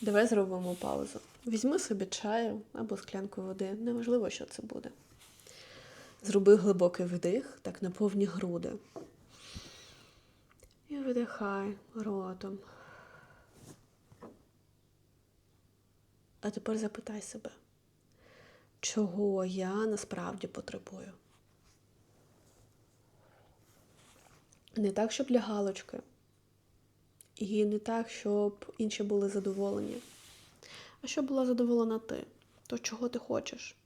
Давай зробимо паузу. Візьми собі чаю або склянку води, неважливо, що це буде. Зроби глибокий вдих, так на повні груди. І видихай ротом. А тепер запитай себе, чого я насправді потребую. Не так, щоб для галочки, і не так, щоб інші були задоволені, а щоб була задоволена ти, то чого ти хочеш.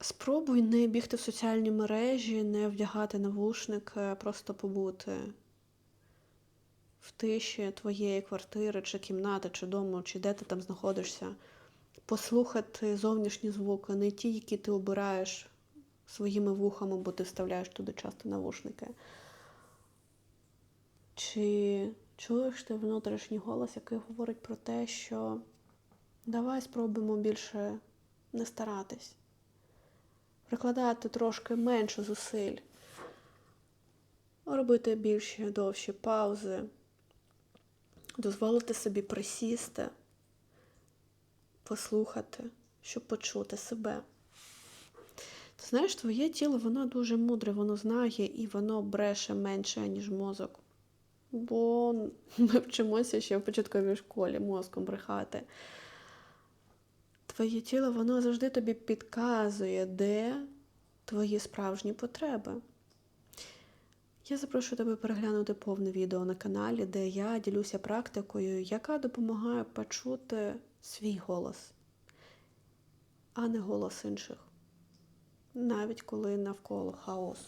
Спробуй не бігти в соціальні мережі, не вдягати навушники, а просто побути в тиші твоєї квартири, чи кімнати, чи дому, чи де ти там знаходишся. Послухати зовнішні звуки, не ті, які ти обираєш своїми вухами, бо ти вставляєш туди часто навушники. Чи чуєш ти внутрішній голос, який говорить про те, що давай спробуємо більше не старатись, прикладати трошки менше зусиль, робити більші довші паузи, дозволити собі присісти, послухати, щоб почути себе. Знаєш, твоє тіло, воно дуже мудре, воно знає і воно бреше менше, ніж мозок. Бо ми вчимося ще в початковій школі мозком брехати. Твоє тіло, воно завжди тобі підказує, де твої справжні потреби. Я запрошую тебе переглянути повне відео на каналі, де я ділюся практикою, яка допомагає почути свій голос, а не голос інших навіть коли навколо хаос.